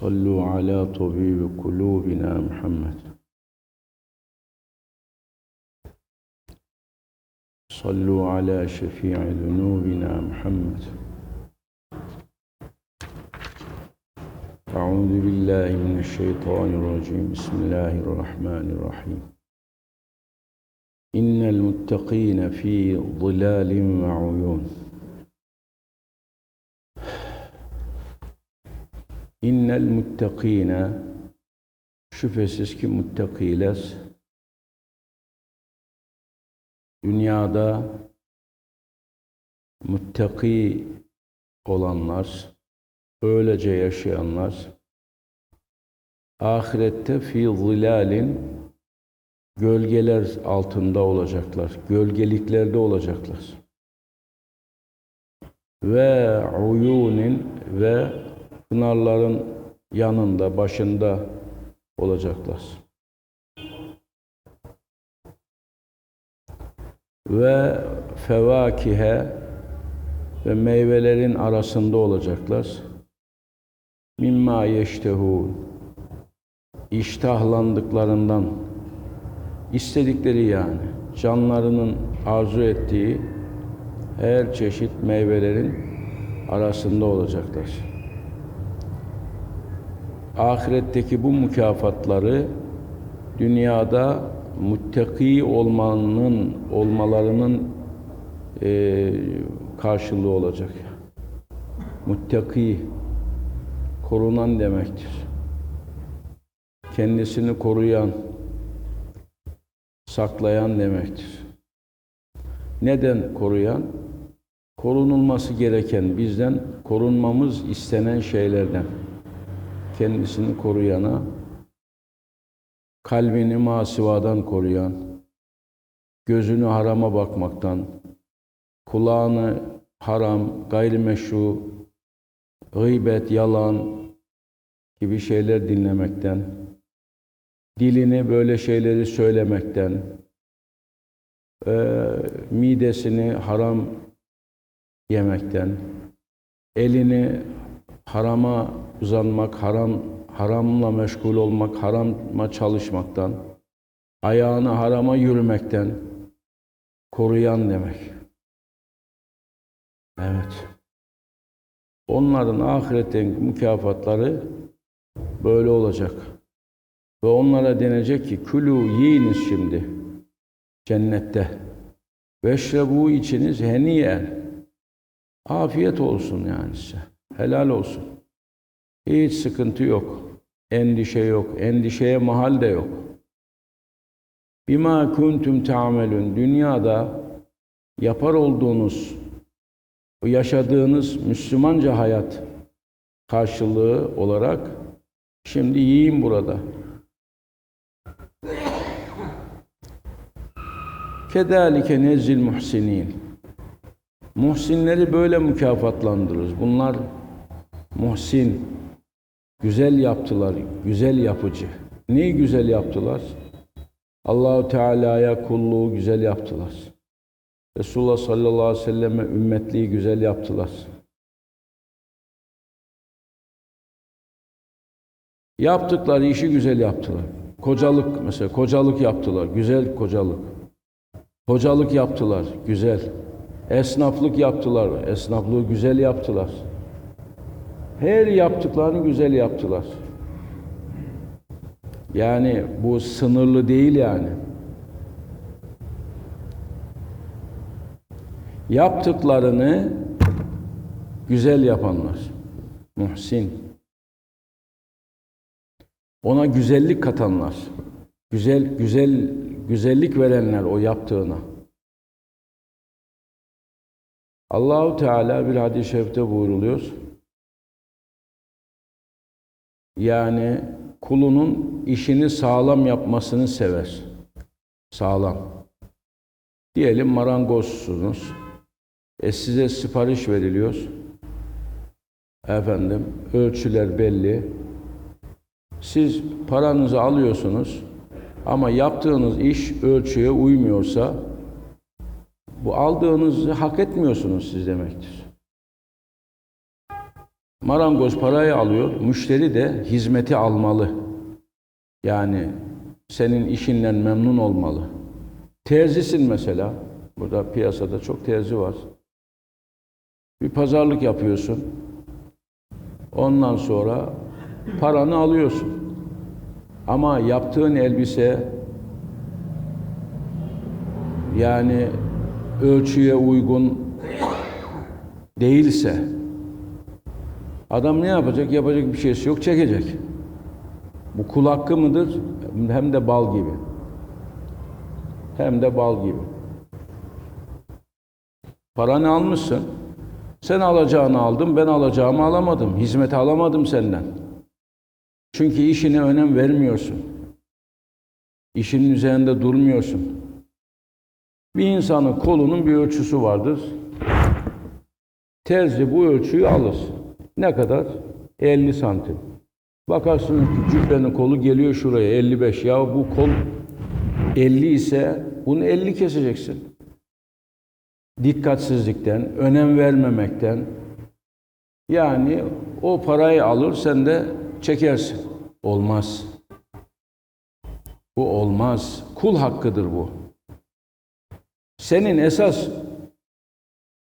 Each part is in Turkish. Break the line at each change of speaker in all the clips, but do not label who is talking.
صلوا على طبيب قلوبنا محمد. صلوا على شفيع ذنوبنا محمد. أعوذ بالله من الشيطان الرجيم. بسم الله الرحمن الرحيم. إن المتقين في ظلال وعيون. İnnel muttakine şüphesiz ki muttakiler dünyada muttaki olanlar, öylece yaşayanlar ahirette fi zilalin gölgeler altında olacaklar, gölgeliklerde olacaklar. Ve uyunin ve pınarların yanında, başında olacaklar. Ve fevakihe ve meyvelerin arasında olacaklar. Mimma yeştehu iştahlandıklarından istedikleri yani canlarının arzu ettiği her çeşit meyvelerin arasında olacaklar ahiretteki bu mükafatları dünyada muttaki olmanın olmalarının e, karşılığı olacak. Muttaki korunan demektir. Kendisini koruyan, saklayan demektir. Neden koruyan? Korunulması gereken bizden korunmamız istenen şeylerden kendisini koruyana, kalbini masivadan koruyan, gözünü harama bakmaktan, kulağını haram, gayrimeşru, gıybet, yalan gibi şeyler dinlemekten, dilini böyle şeyleri söylemekten, e, midesini haram yemekten, elini harama uzanmak, haram haramla meşgul olmak, harama çalışmaktan, ayağını harama yürümekten koruyan demek. Evet. Onların ahiretten mükafatları böyle olacak. Ve onlara denecek ki külü yiyiniz şimdi cennette. Veşrebu içiniz heniyen. Afiyet olsun yani size. Helal olsun. Hiç sıkıntı yok. Endişe yok. Endişeye mahal de yok. Bima kuntum ta'melun. Dünyada yapar olduğunuz, yaşadığınız Müslümanca hayat karşılığı olarak şimdi yiyin burada. Kedalike nezzil muhsinin. Muhsinleri böyle mükafatlandırırız. Bunlar muhsin, güzel yaptılar, güzel yapıcı. Neyi güzel yaptılar? Allahu Teala'ya kulluğu güzel yaptılar. Resulullah sallallahu aleyhi ve selleme ümmetliği güzel yaptılar. Yaptıkları işi güzel yaptılar. Kocalık mesela kocalık yaptılar. Güzel kocalık. Hocalık yaptılar. Güzel. Esnaflık yaptılar. Esnaflığı güzel yaptılar. Her yaptıklarını güzel yaptılar. Yani bu sınırlı değil yani. Yaptıklarını güzel yapanlar. Muhsin. Ona güzellik katanlar. Güzel güzel güzellik verenler o yaptığına. Allahu Teala bir hadis-i şerifte buyruluyor. Yani kulunun işini sağlam yapmasını sever. Sağlam. Diyelim marangozsunuz. E size sipariş veriliyor. Efendim, ölçüler belli. Siz paranızı alıyorsunuz ama yaptığınız iş ölçüye uymuyorsa bu aldığınızı hak etmiyorsunuz siz demektir. Marangoz parayı alıyor, müşteri de hizmeti almalı. Yani senin işinden memnun olmalı. Terzisin mesela. Burada piyasada çok terzi var. Bir pazarlık yapıyorsun. Ondan sonra paranı alıyorsun. Ama yaptığın elbise yani ölçüye uygun değilse adam ne yapacak? Yapacak bir şeysi yok, çekecek. Bu kul hakkı mıdır? Hem de bal gibi. Hem de bal gibi. Paranı almışsın. Sen alacağını aldın, ben alacağımı alamadım. Hizmeti alamadım senden. Çünkü işine önem vermiyorsun. İşinin üzerinde durmuyorsun. Bir insanın kolunun bir ölçüsü vardır. Terzi bu ölçüyü alır. Ne kadar? 50 santim. Bakarsın ki cübbenin kolu geliyor şuraya 55. Ya bu kol 50 ise bunu 50 keseceksin. Dikkatsizlikten, önem vermemekten. Yani o parayı alır sen de çekersin. Olmaz. Bu olmaz. Kul hakkıdır bu. Senin esas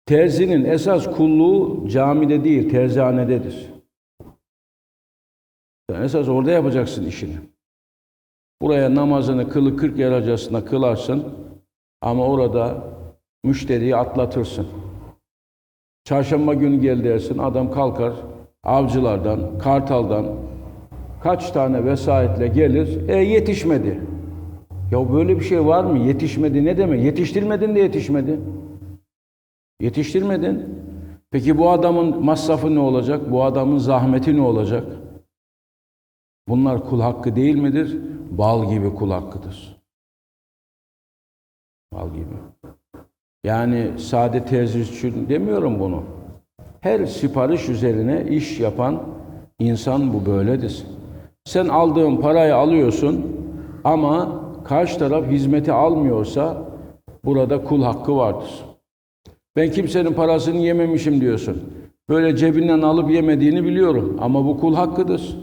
terzinin esas kulluğu camide değil, terzihanededir. Sen esas orada yapacaksın işini. Buraya namazını kılı kırk yaracasına kılarsın ama orada müşteriyi atlatırsın. Çarşamba günü gel dersin, adam kalkar avcılardan, kartaldan kaç tane vesayetle gelir, e yetişmedi. Ya böyle bir şey var mı? Yetişmedi ne demek? Yetiştirmedin de yetişmedi. Yetiştirmedin. Peki bu adamın masrafı ne olacak? Bu adamın zahmeti ne olacak? Bunlar kul hakkı değil midir? Bal gibi kul hakkıdır. Bal gibi. Yani sade terzi için demiyorum bunu. Her sipariş üzerine iş yapan insan bu böyledir. Sen aldığın parayı alıyorsun ama karşı taraf hizmeti almıyorsa burada kul hakkı vardır. Ben kimsenin parasını yememişim diyorsun. Böyle cebinden alıp yemediğini biliyorum ama bu kul hakkıdır.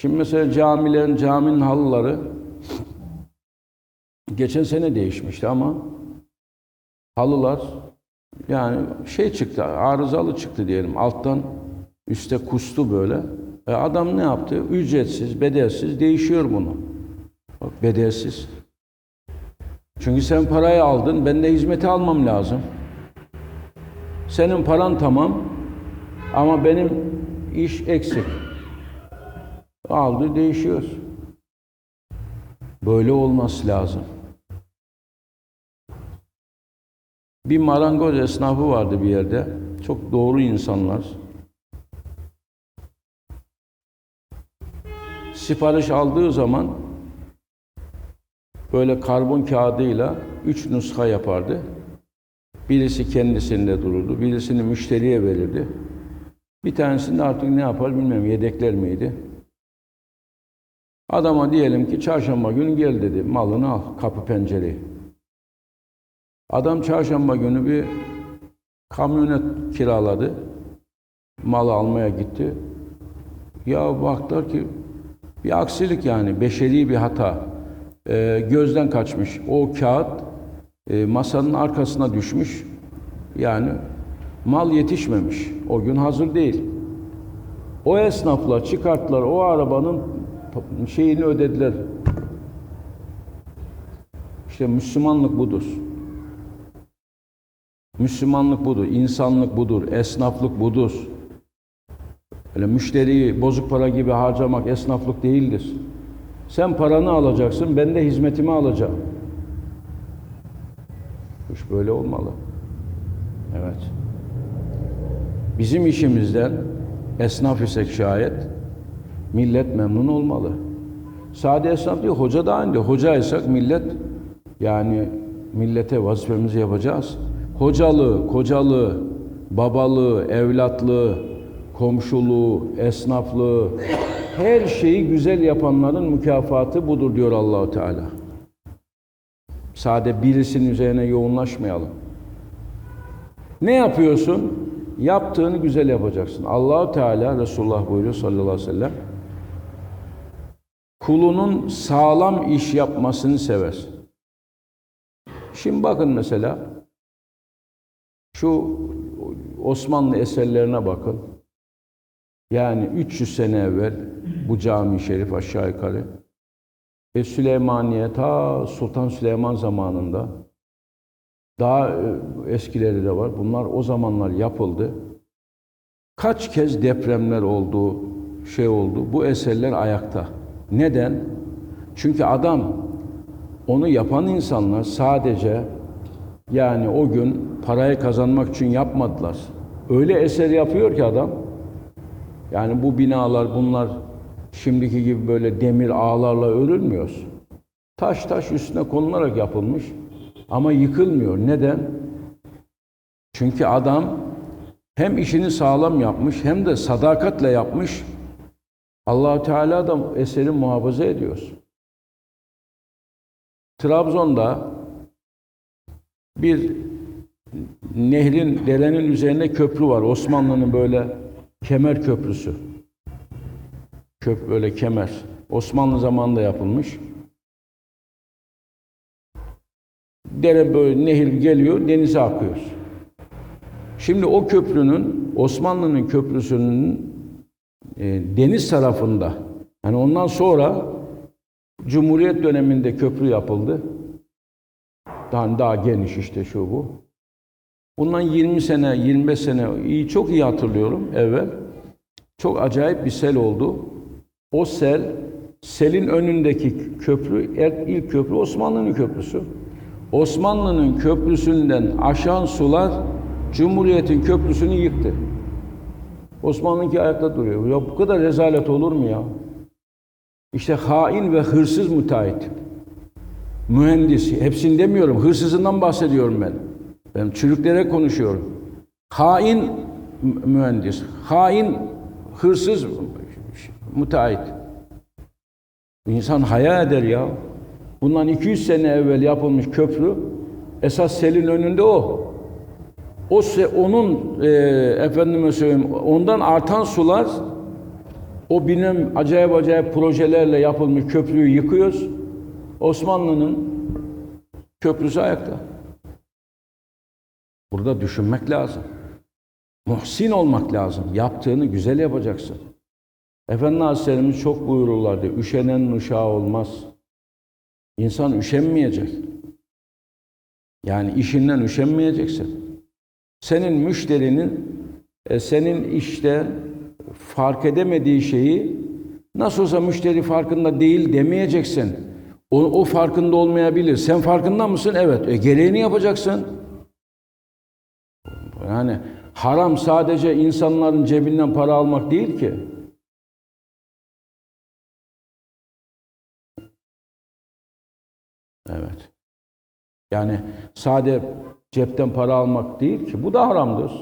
Şimdi mesela camilerin, caminin halıları geçen sene değişmişti ama halılar yani şey çıktı, arızalı çıktı diyelim. Alttan üste kustu böyle. E adam ne yaptı? Ücretsiz, bedelsiz değişiyor bunu. Bak bedelsiz. Çünkü sen parayı aldın, ben de hizmeti almam lazım. Senin paran tamam ama benim iş eksik. Aldı değişiyor. Böyle olması lazım. Bir marangoz esnafı vardı bir yerde. Çok doğru insanlar. Sipariş aldığı zaman böyle karbon kağıdıyla üç nuska yapardı. Birisi kendisinde dururdu, birisini müşteriye verirdi. Bir tanesini artık ne yapar bilmiyorum, yedekler miydi? Adama diyelim ki çarşamba günü gel dedi, malını al, kapı pencereyi. Adam çarşamba günü bir kamyonet kiraladı. Malı almaya gitti. Ya baktılar ki bir aksilik yani, beşeri bir hata. Ee, gözden kaçmış. O kağıt e, masanın arkasına düşmüş. Yani mal yetişmemiş. O gün hazır değil. O esnafla çıkarttılar o arabanın şeyini ödediler. İşte Müslümanlık budur. Müslümanlık budur, insanlık budur, esnaflık budur. Öyle müşteriyi bozuk para gibi harcamak esnaflık değildir. Sen paranı alacaksın, ben de hizmetimi alacağım. Bu iş böyle olmalı. Evet. Bizim işimizden esnaf isek şayet millet memnun olmalı. Sade esnaf değil, hoca da aynı. Hocaysak millet yani millete vazifemizi yapacağız. Hocalığı, kocalığı, babalığı, evlatlığı, komşuluğu, esnaflığı, her şeyi güzel yapanların mükafatı budur diyor Allahu Teala. Sade birisinin üzerine yoğunlaşmayalım. Ne yapıyorsun? Yaptığını güzel yapacaksın. Allahu Teala Resulullah buyuruyor sallallahu aleyhi ve sellem. Kulunun sağlam iş yapmasını sever. Şimdi bakın mesela şu Osmanlı eserlerine bakın. Yani 300 sene evvel bu cami şerif aşağı yukarı. E Süleymaniye ta Sultan Süleyman zamanında daha e, eskileri de var. Bunlar o zamanlar yapıldı. Kaç kez depremler oldu, şey oldu. Bu eserler ayakta. Neden? Çünkü adam onu yapan insanlar sadece yani o gün parayı kazanmak için yapmadılar. Öyle eser yapıyor ki adam. Yani bu binalar bunlar şimdiki gibi böyle demir ağlarla örülmüyor. Taş taş üstüne konularak yapılmış ama yıkılmıyor. Neden? Çünkü adam hem işini sağlam yapmış hem de sadakatle yapmış. allah Teala da eseri muhafaza ediyor. Trabzon'da bir nehrin, derenin üzerine köprü var. Osmanlı'nın böyle kemer köprüsü. Köp böyle kemer. Osmanlı zamanında yapılmış. Dere böyle nehir geliyor, denize akıyor. Şimdi o köprünün, Osmanlı'nın köprüsünün e, deniz tarafında, yani ondan sonra Cumhuriyet döneminde köprü yapıldı. Daha, daha geniş işte şu bu. Bundan 20 sene, 25 sene iyi çok iyi hatırlıyorum evvel. Çok acayip bir sel oldu. O sel, selin önündeki köprü, ilk köprü Osmanlı'nın köprüsü. Osmanlı'nın köprüsünden aşan sular Cumhuriyet'in köprüsünü yıktı. Osmanlı'nınki ayakta duruyor. Ya bu kadar rezalet olur mu ya? İşte hain ve hırsız müteahhit. Mühendis. Hepsini demiyorum. Hırsızından bahsediyorum ben. Ben çürüklere konuşuyorum. Hain mühendis. Hain hırsız müteahhit. İnsan hayal eder ya. Bundan 200 sene evvel yapılmış köprü esas selin önünde o. O se, onun e, efendime söyleyeyim ondan artan sular o binem acayip acayip projelerle yapılmış köprüyü yıkıyoruz. Osmanlı'nın köprüsü ayakta. Burada düşünmek lazım. Muhsin olmak lazım. Yaptığını güzel yapacaksın. Efendi Hazretlerimiz çok buyururlardı. Üşenen uşağı olmaz. İnsan üşenmeyecek. Yani işinden üşenmeyeceksin. Senin müşterinin e, senin işte fark edemediği şeyi nasıl olsa müşteri farkında değil demeyeceksin. O, o farkında olmayabilir. Sen farkında mısın? Evet. E, gereğini yapacaksın. Yani haram sadece insanların cebinden para almak değil ki. Evet. Yani sade cepten para almak değil ki. Bu da haramdır.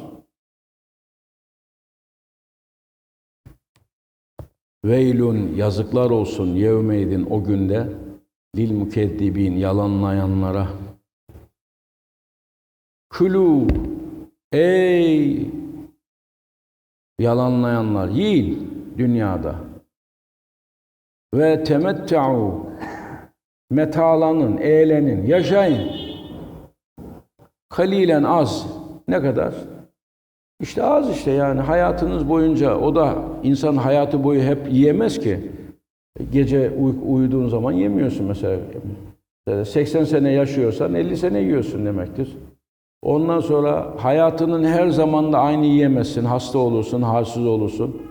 Veylun yazıklar olsun yevmeydin o günde lil mükeddibin yalanlayanlara. Külü ey yalanlayanlar yiyin dünyada. Ve temetta'u metalanın, eğlenin, yaşayın. Kalilen az. Ne kadar? İşte az işte yani hayatınız boyunca o da insan hayatı boyu hep yiyemez ki. Gece uy uyuduğun zaman yemiyorsun mesela. 80 sene yaşıyorsan 50 sene yiyorsun demektir. Ondan sonra hayatının her zaman da aynı yiyemezsin. Hasta olursun, halsiz olursun.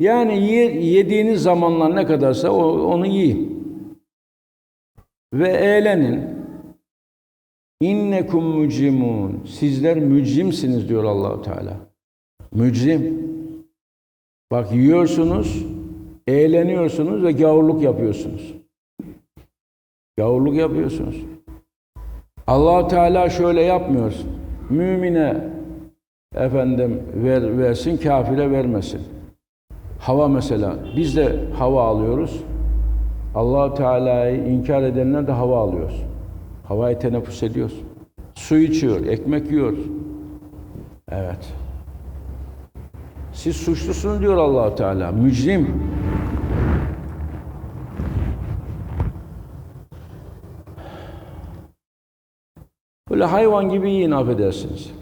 Yani yediğiniz zamanlar ne kadarsa onu yiyin. Ve eğlenin. İnnekum mücrimun. Sizler mücrimsiniz diyor Allahu Teala. Mücrim. Bak yiyorsunuz, eğleniyorsunuz ve gavurluk yapıyorsunuz. Gavurluk yapıyorsunuz. allah Teala şöyle yapmıyor. Mümine efendim ver, versin, kafire vermesin. Hava mesela. Biz de hava alıyoruz. Allah Teala'yı inkar edenler de hava alıyor. Havayı teneffüs ediyor. Su içiyor, ekmek yiyor. Evet. Siz suçlusunuz diyor allah Teala. Mücrim. Böyle hayvan gibi yiyin affedersiniz.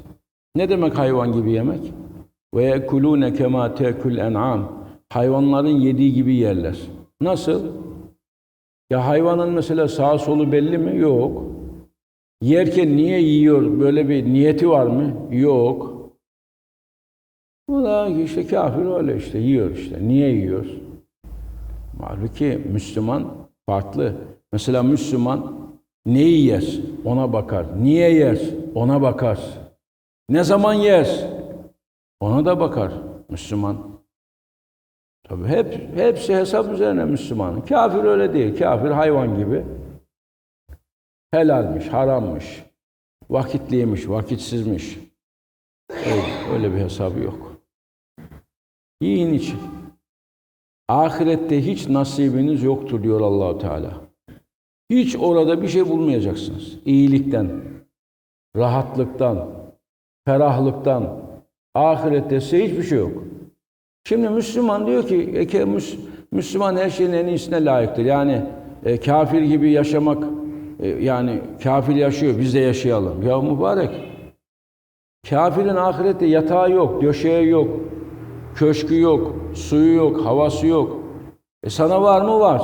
Ne demek hayvan gibi yemek? Ve yekulune kema tekul en'am. Hayvanların yediği gibi yerler. Nasıl? Ya hayvanın mesela sağ solu belli mi? Yok. Yerken niye yiyor? Böyle bir niyeti var mı? Yok. Bu da işte kafir öyle işte yiyor işte. Niye yiyor? Halbuki Müslüman farklı. Mesela Müslüman neyi yer? Ona bakar. Niye yer? Ona bakar. Ne zaman yer? Ona da bakar Müslüman. Tabii hep hepsi hesap üzerine Müslüman. Kafir öyle değil. Kafir hayvan gibi. Helalmiş, harammış. Vakitliymiş, vakitsizmiş. Öyle, öyle bir hesabı yok. Yiyin için. Ahirette hiç nasibiniz yoktur diyor Allahu Teala. Hiç orada bir şey bulmayacaksınız. İyilikten, rahatlıktan, ferahlıktan, ahirette size hiçbir şey yok. Şimdi Müslüman diyor ki, e, Müslüman her şeyin en iyisine layıktır. Yani e, kafir gibi yaşamak, e, yani kafir yaşıyor, biz de yaşayalım. Ya mübarek, kafirin ahirette yatağı yok, döşeği yok, köşkü yok, suyu yok, havası yok. E sana var mı? Var.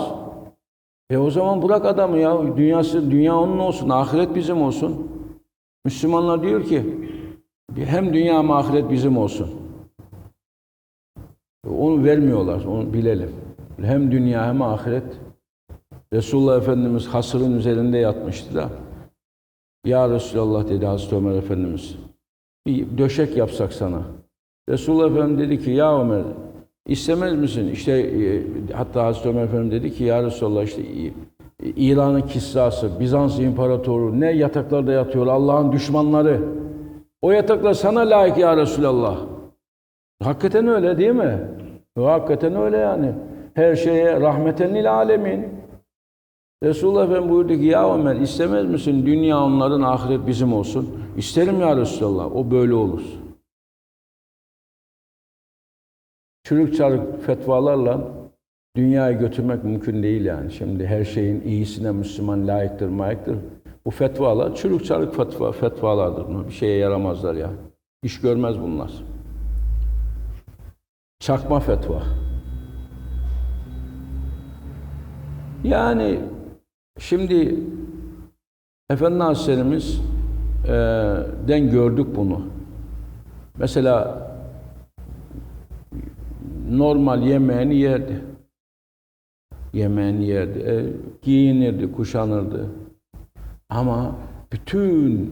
E o zaman bırak adamı ya. Dünyası, dünya onun olsun, ahiret bizim olsun. Müslümanlar diyor ki, hem dünya hem ahiret bizim olsun. Onu vermiyorlar, onu bilelim. Hem dünya hem ahiret. Resulullah Efendimiz hasırın üzerinde yatmıştı da. Ya Resulallah dedi Hazreti Ömer Efendimiz. Bir döşek yapsak sana. Resulullah Efendimiz dedi ki ya Ömer istemez misin? İşte e, hatta Hazreti Ömer Efendimiz dedi ki ya Resulallah işte İran'ın kissası, Bizans İmparatoru ne yataklarda yatıyor Allah'ın düşmanları. O yataklar sana layık ya Resulallah. Hakikaten öyle değil mi? Hakikaten öyle yani. Her şeye rahmeten lil alemin. Resulullah Efendimiz buyurdu ki ya Ömer istemez misin dünya onların ahiret bizim olsun. İsterim ya Resulallah. O böyle olur. Çürük çarık fetvalarla dünyayı götürmek mümkün değil yani. Şimdi her şeyin iyisine Müslüman layıktır, mayıktır. Bu fetvalar çürük çarık fetva, fetvalardır. Bir şeye yaramazlar ya. İş görmez bunlar. Çakma fetva. Yani şimdi Efendi Hazretlerimiz e, den gördük bunu. Mesela normal yemeğini yerdi. Yemeğini yerdi. E, giyinirdi, kuşanırdı. Ama bütün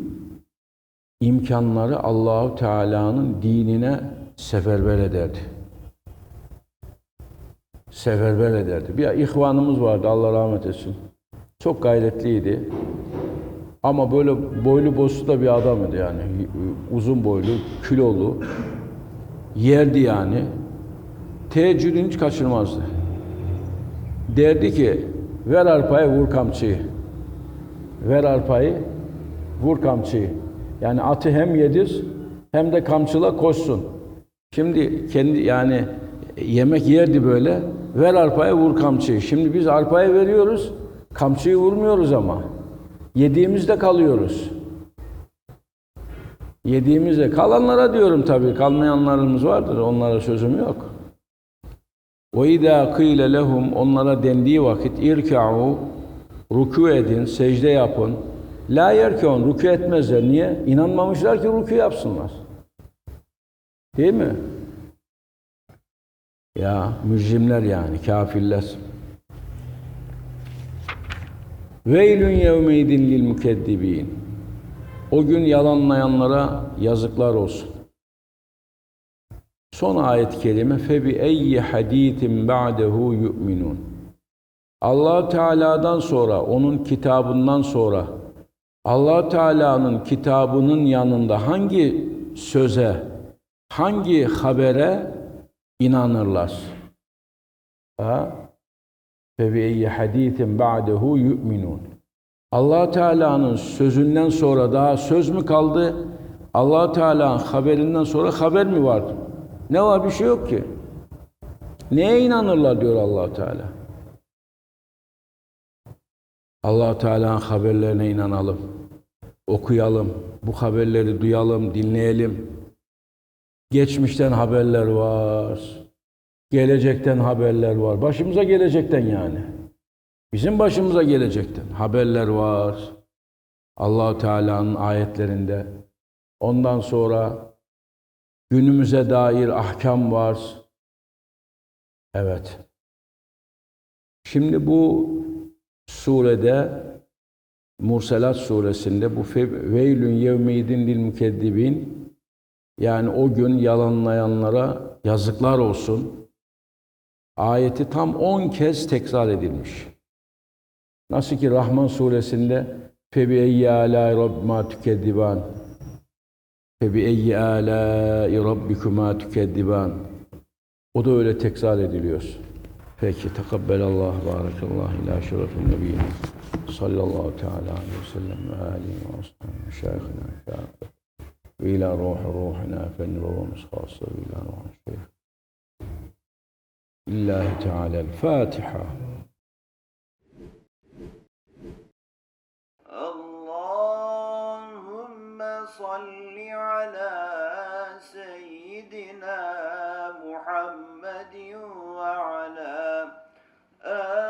imkanları Allahu Teala'nın dinine seferber ederdi. Seferber ederdi. Bir ihvanımız vardı Allah rahmet etsin. Çok gayretliydi. Ama böyle boylu boslu da bir adamdı yani. Uzun boylu, kilolu. Yerdi yani. Teheccüdünü hiç kaçırmazdı. Derdi ki ver arpayı vur kamçıyı. Ver arpayı vur kamçıyı. Yani atı hem yedir hem de kamçıla koşsun. Şimdi kendi yani yemek yerdi böyle. Ver arpayı vur kamçıyı. Şimdi biz arpayı veriyoruz. Kamçıyı vurmuyoruz ama. Yediğimizde kalıyoruz. Yediğimizde kalanlara diyorum tabii. Kalmayanlarımız vardır. Onlara sözüm yok. Ve izâ kîle lehum onlara dendiği vakit irka'u ruku edin, secde yapın. La yerkûn ruku etmezler. Niye? İnanmamışlar ki ruku yapsınlar. Değil mi? Ya mücrimler yani, kafirler. Veylün yevmeydin lil mükeddibin. O gün yalanlayanlara yazıklar olsun. Son ayet-i kerime febi eyyi haditin ba'dehu yu'minun. Allah Teala'dan sonra, onun kitabından sonra Allah Teala'nın kitabının yanında hangi söze, hangi habere inanırlar? Ha? Eyyi hadisin ba'dehu yu'minun. Allah Teala'nın sözünden sonra daha söz mü kaldı? Allah Teala'nın haberinden sonra haber mi vardı? Ne var bir şey yok ki. Neye inanırlar diyor Allah Teala. Allah Teala'nın haberlerine inanalım. Okuyalım. Bu haberleri duyalım, dinleyelim. Geçmişten haberler var. Gelecekten haberler var. Başımıza gelecekten yani. Bizim başımıza gelecekten haberler var. Allah Teala'nın ayetlerinde. Ondan sonra günümüze dair ahkam var. Evet. Şimdi bu surede Murselat suresinde bu veylün yevmeydin lil mükeddibin yani o gün yalanlayanlara yazıklar olsun. Ayeti tam 10 kez tekrar edilmiş. Nasıl ki Rahman suresinde febi eyyi alâi rabbima tükeddiban febi eyyi alâi rabbikuma tükeddiban o da öyle tekrar ediliyor. Peki tekabbelallah barakallah ila şerefin nebiyyin sallallahu teala aleyhi ve sellem ve alihi ve ashabihi meşayihina kâfet وإلى روح روحنا فالنور ومسخاص إلى روح الشيخ. الله تعالى الفاتحة.
اللهم صل على سيدنا محمد وعلى آه